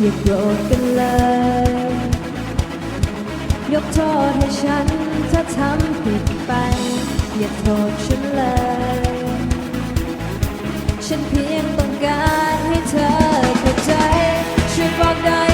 อย่าโกรธกันเลย ยกโทษให้ฉันถ้าทำผิดไป อย่าโทษฉันเลย ฉันเพียงต้องการให้เธอเข้าใจช่วยบอกได้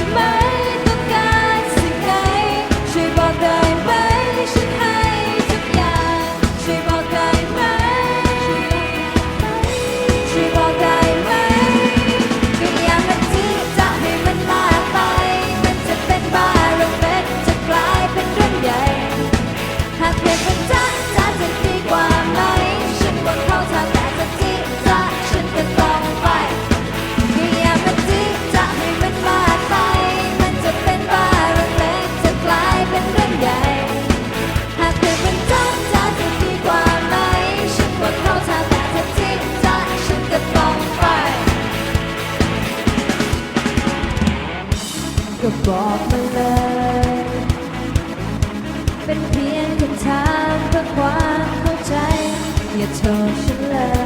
บอกมาเลย เป็นเพียงคำถามเพื่อความเข้าใจ อย่าโทษฉันเลย